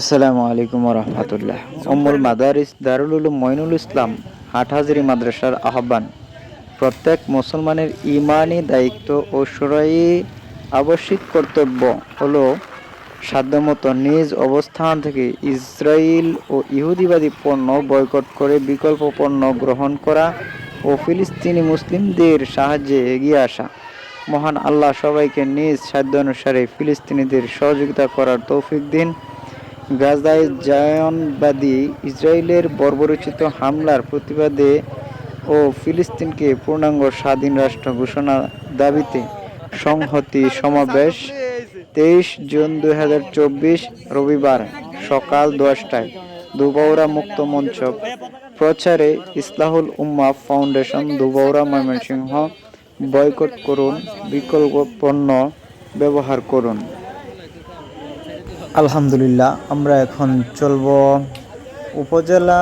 আসসালামু আলাইকুম রহমতুল্লাহ উম্মুল মাদারিস দারুল মইনুল ইসলাম হাটহাজারি মাদ্রাসার আহ্বান। প্রত্যেক মুসলমানের ইমানি দায়িত্ব ও সরাই আবশ্যিক কর্তব্য হলো সাধ্যমতো নিজ অবস্থান থেকে ইসরায়েল ও ইহুদিবাদী পণ্য বয়কট করে বিকল্প পণ্য গ্রহণ করা ও ফিলিস্তিনি মুসলিমদের সাহায্যে এগিয়ে আসা। মহান আল্লাহ সবাইকে নিজ সাধ্য অনুসারে ফিলিস্তিনিদের সহযোগিতা করার তৌফিক দিন। গাজায় জায়নবাদী ইসরায়েলের বর্বরচিত হামলার প্রতিবাদে ও ফিলিস্তিনকে পূর্ণাঙ্গ স্বাধীন রাষ্ট্র ঘোষণা দাবিতে সংহতি সমাবেশ তেইশ জুন দু হাজার চব্বিশ রবিবার সকাল দশটায় দুবৌরা মুক্ত মঞ্চ। প্রচারে ইসলাহুল উম্মা ফাউন্ডেশন দুবৌরা ময়মনসিংহ বয়কট করুন, বিকল্প পণ্য ব্যবহার করুন। আলহামদুলিল্লাহ, আমরা এখন চলব উপজেলা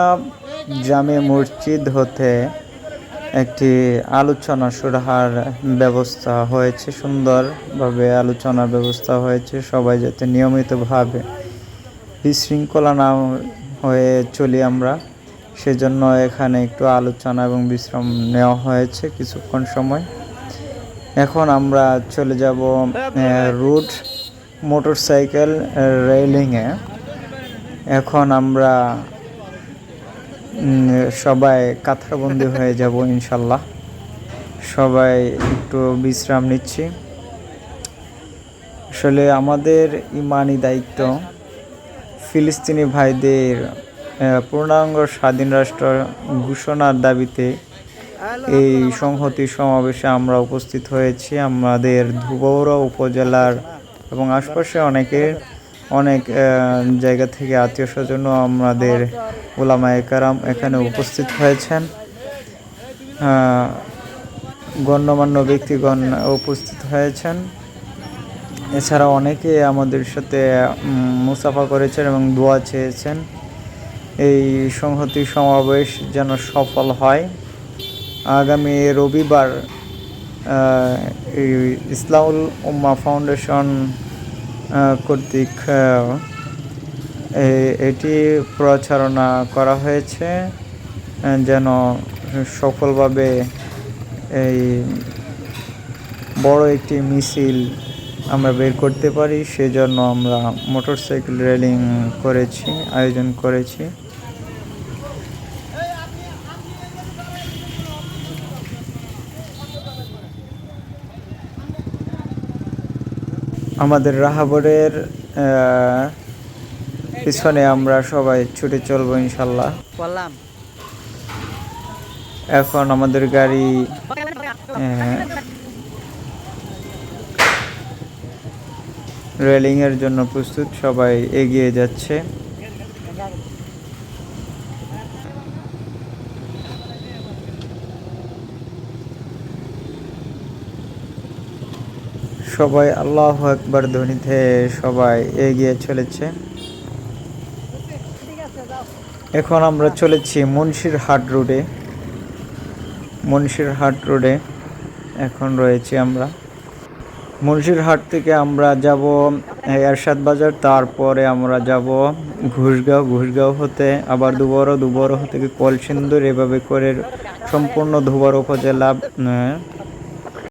জামে মসজিদ হতে একটি আলোচনা সুরাহার ব্যবস্থা হয়েছে, সুন্দরভাবে আলোচনার ব্যবস্থা হয়েছে, সবাই যাতে নিয়মিতভাবে বিশৃঙ্খলা না হয়ে চলি আমরা। সেজন্য এখানে একটু আলোচনা এবং বিশ্রাম নেওয়া হয়েছে কিছুক্ষণ সময়। এখন আমরা চলে যাব রুট মোটরসাইকেল রেলিংয়ে। এখন আমরা সবাই কাথারবন্দি হয়ে যাব ইনশাল্লাহ। সবাই একটু বিশ্রাম নিচ্ছি। আসলে আমাদের ইমানি দায়িত্ব ফিলিস্তিনি ভাইদের পূর্ণাঙ্গ স্বাধীন রাষ্ট্র ঘোষণার দাবিতে এই সংহতি সমাবেশে আমরা উপস্থিত হয়েছি। আমাদের ধুবৌড়া উপজেলার এবং আশপাশে অনেকের অনেক জায়গা থেকে আত্মীয় স্বজনও আমাদের ওলামায়ে কারাম এখানে উপস্থিত হয়েছেন। গণ্যমান্য ব্যক্তিগণ উপস্থিত হয়েছেন। এছাড়া অনেকে আমাদের সাথে মুসাফা করেছেন এবং দোয়া চেয়েছেন। এই সংহতি সমাবেশ যেন সফল হয়। আগামী রবিবার এই ইসলামুল উম্মা ফাউন্ডেশন কর্তৃক এটি প্রচারণা করা হয়েছে যেন সফলভাবে এই বড় একটি মিছিল আমরা বের করতে পারি। সেজন্য আমরা মোটরসাইকেল রেলিং করেছি, আয়োজন করেছি। আমাদের রাহাবরের পিছনে আমরা সবাই ছুটে চলবো ইনশাল্লাহ। এখন আমাদের গাড়ি রেলিংয়ের এর জন্য প্রস্তুত সবাই এগিয়ে যাচ্ছে। সবাই আল্লাহ একবার ধ্বনিতে সবাই এগিয়ে চলেছে। এখন আমরা চলেছি মুন্সিরহাট রোডে। মুন্সিরহাট রোডে এখন রয়েছি আমরা। মুন্সিরহাট থেকে আমরা যাব এরশাদ বাজার, তারপরে আমরা যাব ঘুষগাঁও। ঘুষগাঁও হতে আবার দুবড়ো দুবড়ো হতে কলসিন্দুর। এভাবে করে সম্পূর্ণ ধুবড় উপজেলা